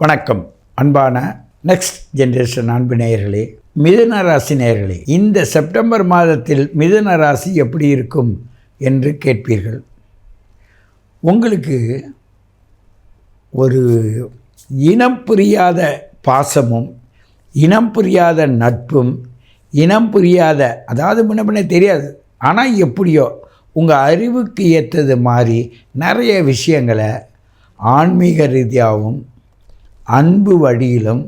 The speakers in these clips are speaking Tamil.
வணக்கம். அன்பான நெக்ஸ்ட் ஜென்ரேஷன் அன்பு நேயர்களே மிதுன ராசி நேயர்களே இந்த செப்டம்பர் மாதத்தில் மிதுன ராசி எப்படி இருக்கும் என்று கேட்பீர்கள். உங்களுக்கு ஒரு இனம் புரியாத பாசமும் இனம் புரியாத நட்பும் இனம் புரியாத அதாவது முன்னே தெரியாது ஆனால் எப்படியோ உங்கள் அறிவுக்கு ஏற்றது மாதிரி நிறைய விஷயங்களை ஆன்மீக ரீதியாகவும் அன்பு வழியிலும்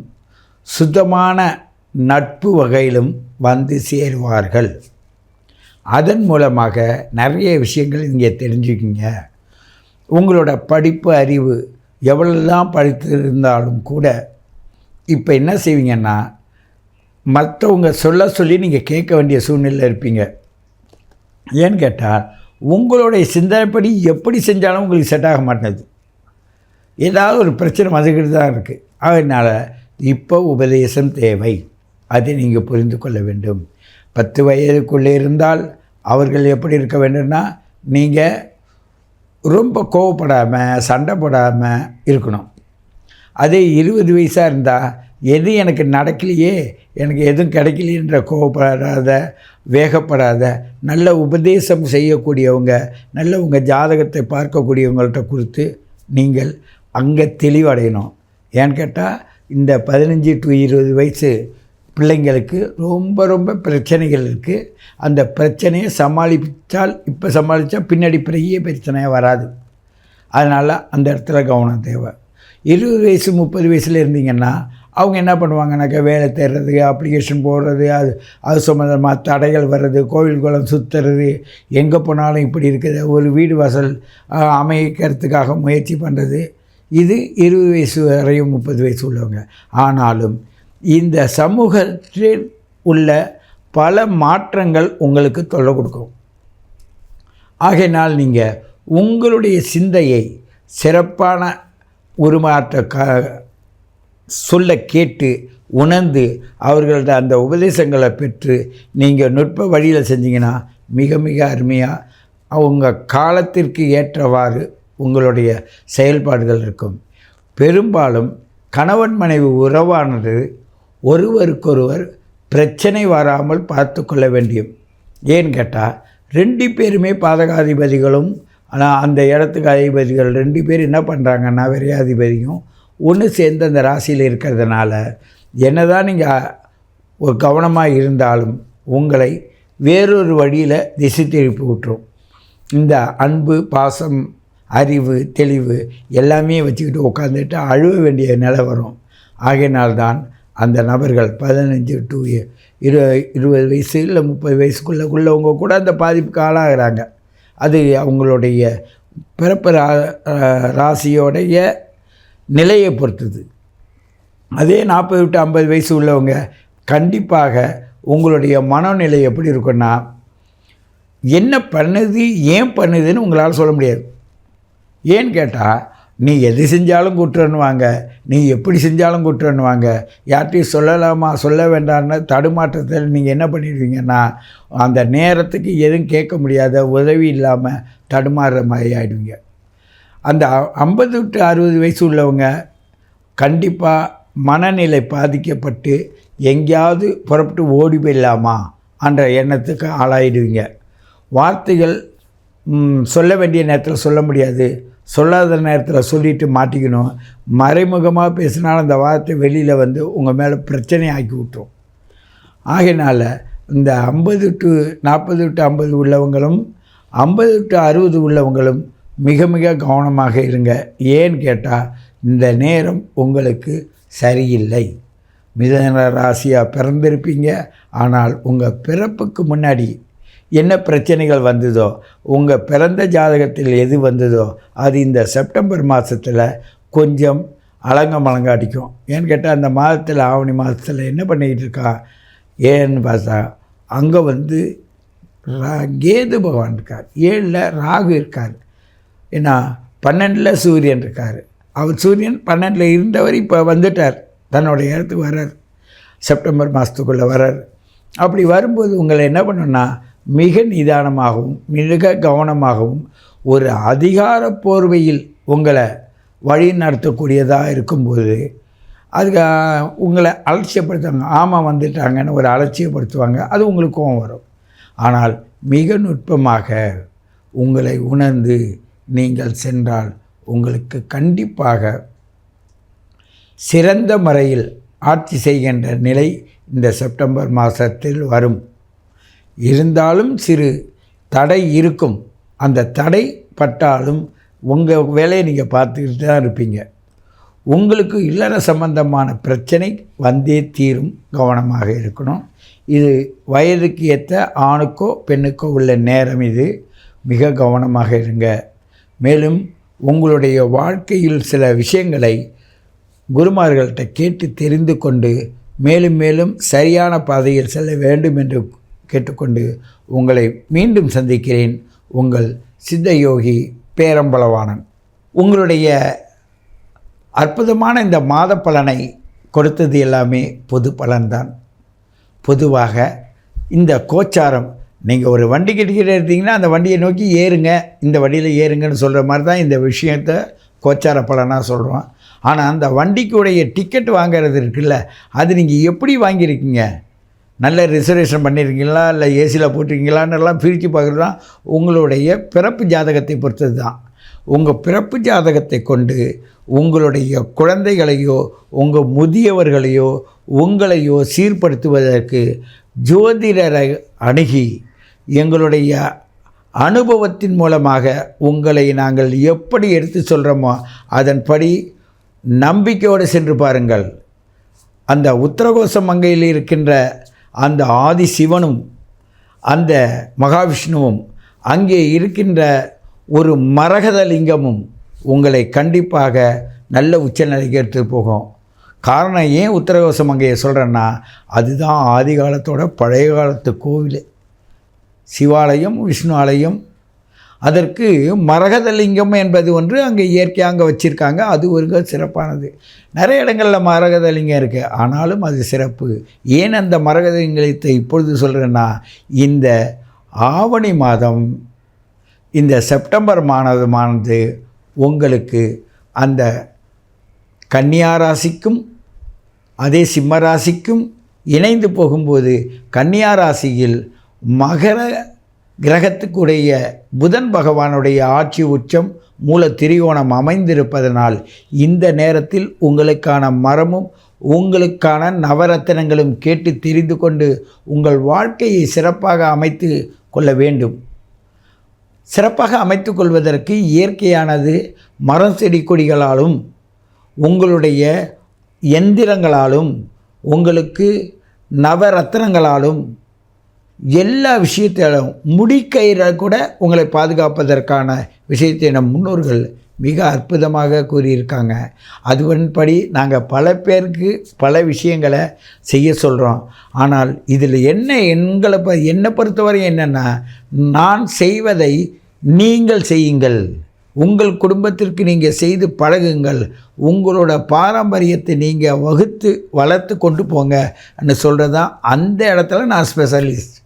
சுத்தமான நட்பு வகையிலும் வந்து சேருவார்கள். அதன் மூலமாக நிறைய விஷயங்கள் நீங்கள் தெரிஞ்சுக்கிங்க. உங்களோட படிப்பு அறிவு எவ்வளோதான் படித்திருந்தாலும் கூட இப்போ என்ன செய்வீங்கன்னா மற்றவங்க சொல்ல சொல்லி நீங்கள் கேட்க வேண்டிய சூழ்நிலை இருப்பீங்க. ஏன்னு கேட்டால் உங்களுடைய சிந்தனைப்படி எப்படி செஞ்சாலும் உங்களுக்கு செட் ஆக மாட்டேங்குது. ஏதாவது ஒரு பிரச்சனை வந்துக்கிட்டு தான் இருக்குது அதனால் இப்போ உபதேசம் தேவை. அதை நீங்கள் புரிந்து கொள்ள வேண்டும். பத்து வயதுக்குள்ளே இருந்தால் அவர்கள் எப்படி இருக்க வேண்டும்னா நீங்கள் ரொம்ப கோவப்படாமல் சண்டை போடாமல் இருக்கணும். அதே இருபது வயசாக இருந்தால் எது எனக்கு நடக்கலையே எனக்கு எதுவும் கிடைக்கலைன்ற கோவப்படாத வேகப்படாத நல்ல உபதேசம் செய்யக்கூடியவங்க நல்ல உங்கள் ஜாதகத்தை பார்க்கக்கூடியவங்கள்ட்ட கொடுத்து நீங்கள் அங்கே தெளிவடையணும். ஏன்னு கேட்டால் இந்த பதினஞ்சு டு இருபது வயசு பிள்ளைங்களுக்கு ரொம்ப ரொம்ப பிரச்சனைகள் இருக்குது அந்த பிரச்சனையை சமாளித்தால் இப்போ சமாளித்தா பின்னாடி பெரிய பிரச்சனையாக வராது. அதனால் அந்த இடத்துல கவனம் தேவை. இருபது வயசு முப்பது வயசில் இருந்தீங்கன்னா அவங்க என்ன பண்ணுவாங்கனாக்கா வேலை தேடுறது அப்ளிகேஷன் போடுறது அது அது சம்மந்தமாக தடைகள் வர்றது கோவில் குளம் சுற்றுறது எங்கே போனாலும் இப்படி இருக்குது. ஒரு வீடு வாசல் அமைக்கிறதுக்காக முயற்சி பண்ணுறது இது இருபது வயசு வரையும் முப்பது வயசு உள்ளவங்க. ஆனாலும் இந்த சமூகத்தில் உள்ள பல மாற்றங்கள் உங்களுக்கு தொல்லை கொடுக்கும். ஆகையினால் நீங்கள் உங்களுடைய சிந்தையை சிறப்பான உருமாற்ற க சொல்ல கேட்டு உணர்ந்து அவர்கள்ட்ட அந்த உபதேசங்களை பெற்று நீங்கள் நுட்ப வழியில் செஞ்சீங்கன்னா மிக மிக அருமையாக அவங்க காலத்திற்கு ஏற்றவாறு உங்களுடைய செயல்பாடுகள் இருக்கும். பெரும்பாலும் கணவன் மனைவி உறவானது ஒருவருக்கொருவர் பிரச்சனை வராமல் பார்த்து கொள்ள வேண்டியும் ஏன்னு கேட்டால் ரெண்டு பேருமே பாதகாதிபதிகளும் ஆனால் அந்த இடத்துக்கு அதிபதிகள் ரெண்டு பேர் என்ன பண்ணுறாங்கன்னா விரையாதிபதியும் ஒன்று சேர்ந்து அந்த ராசியில் இருக்கிறதுனால என்னதான் நீங்கள் ஒரு கவனமாக இருந்தாலும் உங்களை வேறொரு வழியில் திசை திருப்பி விட்டுரும் இந்த அன்பு பாசம் அறிவு தெளிவு எல்லாமே வச்சுக்கிட்டு உட்காந்துட்டு அழுவ வேண்டிய நிலை வரும். ஆகையினால்தான் அந்த நபர்கள் பதினஞ்சு டு இரு இருபது வயசு இல்லை முப்பது வயசுக்குள்ளக்குள்ளவங்க கூட அந்த பாதிப்புக்கு ஆளாகிறாங்க. அது அவங்களுடைய பிறப்பு ரா ராசியோடைய நிலையை பொறுத்தது. அதே நாற்பது விட்டு ஐம்பது வயசு உள்ளவங்க கண்டிப்பாக உங்களுடைய மனநிலை எப்படி இருக்குன்னா என்ன பண்ணுது ஏன் பண்ணுதுன்னு உங்களால் சொல்ல முடியாது. ஏன்னு கேட்டால் நீ எது செஞ்சாலும் குற்றன்னுவாங்க. நீ எப்படி செஞ்சாலும் குற்றன்னுவாங்க. யார்கிட்டையும் சொல்லலாமா சொல்ல வேண்டாம்னு தடுமாற்றத்தில் நீங்கள் என்ன பண்ணிடுவீங்கன்னா அந்த நேரத்துக்கு எதுவும் கேட்க முடியாத உதவி இல்லாமல் தடுமாறுற மாதிரி ஆகிடுவீங்க அந்த ஐம்பது டு அறுபது வயசு உள்ளவங்க கண்டிப்பாக மனநிலை பாதிக்கப்பட்டு எங்கேயாவது புறப்பட்டு ஓடி போயிடலாமா என்ற எண்ணத்துக்கு ஆளாயிடுவீங்க. வார்த்தைகள் சொல்ல வேண்டிய நேரத்தில் சொல்ல முடியாது. சொல்லாத நேரத்தில் சொல்லிட்டு மாட்டிக்கணும். மறைமுகமாக பேசினாலும் அந்த வார்த்தை வெளியில் வந்து உங்கள் மேலே பிரச்சனை ஆக்கி விட்டுரும். ஆகையினால் இந்த ஐம்பது டு நாற்பது டு ஐம்பது உள்ளவங்களும் ஐம்பது டு அறுபது உள்ளவங்களும் மிக மிக கவனமாக இருங்க. ஏன்னு கேட்டால் இந்த நேரம் உங்களுக்கு சரியில்லை. மிதன ராசியாக பிறந்திருப்பீங்க. ஆனால் உங்கள் பிறப்புக்கு முன்னாடி என்ன பிரச்சனைகள் வந்ததோ உங்கள் பிறந்த ஜாதகத்தில் எது வந்ததோ அது இந்த செப்டம்பர் மாதத்தில் கொஞ்சம் அலங்க மலங்க ஏன்னு கேட்டால் அந்த மாதத்தில் ஆவணி மாதத்தில் என்ன பண்ணிக்கிட்டு இருக்கா? ஏன்னு பார்த்தா அங்கே வந்து ரா- கேது பகவான் இருக்கார். ஏழில் ராகு இருக்கார். ஏன்னா பன்னெண்டில் சூரியன் இருக்கார். அவர் சூரியன் பன்னெண்டில் இருந்தவர் இப்போ வந்துட்டார். தன்னோட இடத்துக்கு வர்றார். செப்டம்பர் மாதத்துக்குள்ளே வர்றார். அப்படி வரும்போது உங்களை என்ன பண்ணுன்னா மிக நிதானமாகவும் மிக கவனமாகவும் ஒரு அதிகார போர்வையில் உங்களை வழி நடத்தக்கூடியதாக இருக்கும்போது அதுக்கு உங்களை அலட்சியப்படுத்துவாங்க. ஆமாம் வந்துட்டாங்கன்னு ஒரு அலட்சியப்படுத்துவாங்க. அது உங்களுக்கு கோவம் வரும். ஆனால் மிக நுட்பமாக உங்களை உணர்ந்து நீங்கள் சென்றால் உங்களுக்கு கண்டிப்பாக சிறந்த முறையில் ஆட்சி செய்கின்ற நிலை இந்த செப்டம்பர் மாதத்தில் வரும். இருந்தாலும் சிறு தடை இருக்கும். அந்த தடை பட்டாலும் உங்கள் வேலையை நீங்கள் பார்த்துக்கிட்டு தான் இருப்பீங்க. உங்களுக்கு இல்லற சம்பந்தமான பிரச்சனை வந்தே தீரும் கவனமாக இருக்கணும். இது வயதுக்கு ஏற்ற ஆணுக்கோ பெண்ணுக்கோ உள்ள நேரம் இது. மிக கவனமாக இருங்க. மேலும் உங்களுடைய வாழ்க்கையில் சில விஷயங்களை குருமார்கள்ட்ட கேட்டு தெரிந்து கொண்டு மேலும் மேலும் சரியான பாதையில் செல்ல வேண்டும் என்று கேட்டுக்கொண்டு உங்களை மீண்டும் சந்திக்கிறேன். உங்கள் சித்த யோகி பேரம்பலவாணன். உங்களுடைய அற்புதமான இந்த மாத பலனை கொடுத்தது எல்லாமே பொது பலன்தான். பொதுவாக இந்த கோச்சாரம் நீங்கள் ஒரு வண்டி கட்டிக்கிட்டு இருந்தீங்கன்னா அந்த வண்டியை நோக்கி ஏறுங்க இந்த வண்டியில் ஏறுங்கன்னு சொல்கிற மாதிரி தான் இந்த விஷயத்தை கோச்சார பலனாக சொல்கிறோம் ஆனால் அந்த வண்டிக்குடைய டிக்கெட் வாங்கிறது இருக்குல்ல அது நீங்கள் எப்படி வாங்கியிருக்கீங்க? நல்ல ரிசர்வேஷன் பண்ணியிருக்கீங்களா இல்லை ஏசியில் போட்டிருக்கீங்களான்னுலாம் பிரித்து பார்க்குறது தான் உங்களுடைய பிறப்பு ஜாதகத்தை பொறுத்தது தான் உங்கள் பிறப்பு ஜாதகத்தை கொண்டு உங்களுடைய குழந்தைகளையோ உங்கள் முதியவர்களையோ உங்களையோ சீர்படுத்துவதற்கு ஜோதிடரை அணுகி எங்களுடைய அனுபவத்தின் மூலமாக உங்களை நாங்கள் எப்படி எடுத்து சொல்கிறோமோ அதன்படி நம்பிக்கையோடு சென்று பாருங்கள். அந்த உத்தரகோச மங்கையில் இருக்கின்ற அந்த ஆதி சிவனும் அந்த மகாவிஷ்ணுவும் அங்கே இருக்கின்ற ஒரு மரகத லிங்கமும் உங்களை கண்டிப்பாக நல்ல உச்சநிலைக்கு எடுத்து போகும். காரணம் ஏன் உத்தரகோச மங்கையை சொல்கிறேன்னா அதுதான் ஆதி காலத்தோட பழைய காலத்து கோவில். சிவாலயம் விஷ்ணு ஆலயம் அதற்கு மரகதலிங்கம் என்பது ஒன்று அங்கே இயற்கையாக அங்கே வச்சுருக்காங்க. அது ஒரு சிறப்பானது. நிறைய இடங்களில் மரகதலிங்கம் இருக்குது ஆனாலும் அது சிறப்பு. ஏன் அந்த மரகதலிங்கத்தை இப்பொழுது சொல்கிறேன்னா இந்த ஆவணி மாதம் இந்த செப்டம்பர் மாதமானது உங்களுக்கு அந்த கன்னியா ராசிக்கும் அதே சிம்ம ராசிக்கும் இணைந்து போகும்போது கன்னியா ராசியில் மகர கிரகத்துக்குடைய புதன் பகவானுடைய ஆட்சி உச்சம் மூல திரிகோணம் அமைந்திருப்பதனால் இந்த நேரத்தில் உங்களுக்கான மரமும் உங்களுக்கான நவரத்தினங்களும் கேட்டு தெரிந்து கொண்டு உங்கள் வாழ்க்கையை சிறப்பாக அமைத்து கொள்ள வேண்டும். சிறப்பாக அமைத்து கொள்வதற்கு இயற்கையானது மரம் செடி கொடிகளாலும் உங்களுடைய எந்திரங்களாலும் உங்களுக்கு நவரத்னங்களாலும் எல்லா விஷயத்திலும் முடிக்கயிறை கூட உங்களை பாதுகாப்பதற்கான விஷயத்தை நம் முன்னோர்கள் மிக அற்புதமாக கூறியிருக்காங்க. அதுவன்படி நாங்கள் பல பேருக்கு பல விஷயங்களை செய்ய சொல்கிறோம் ஆனால் இதில் என்ன எங்களை ப என்னை பொறுத்தவரை என்னென்னா நான் செய்வதை நீங்கள் செய்யுங்கள். உங்கள் குடும்பத்திற்கு நீங்கள் செய்து பழகுங்கள். உங்களோட பாரம்பரியத்தை நீங்கள் வகுத்து வளர்த்து கொண்டு போங்கன்னு சொல்கிறது தான் அந்த இடத்துல நான் ஸ்பெஷலிஸ்ட்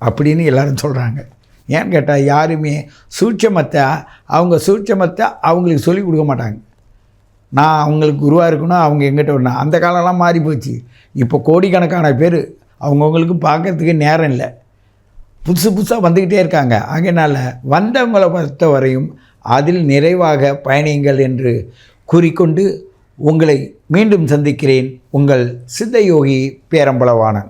அப்படின்னு எல்லாரும் சொல்கிறாங்க ஏன்னு கேட்டால் யாருமே சூட்சமத்தை அவங்க சூட்சமத்தை அவங்களுக்கு சொல்லிக் கொடுக்க மாட்டாங்க. நான் அவங்களுக்கு குருவாக இருக்கணும் அவங்க எங்கிட்ட வரணும். அந்த காலம்லாம் மாறி போச்சு. இப்போ கோடிக்கணக்கான பேர் அவங்கவுங்களுக்கு பார்க்கறதுக்கு நேரம் இல்லை. புதுசு புதுசாக வந்துக்கிட்டே இருக்காங்க. அதனால் வந்தவங்களை பொறுத்த வரையும் அதில் நிறைவாக பயணியுங்கள் என்று கூறிக்கொண்டு உங்களை மீண்டும் சந்திக்கிறேன். உங்கள் சித்தயோகி பேரம்பலவான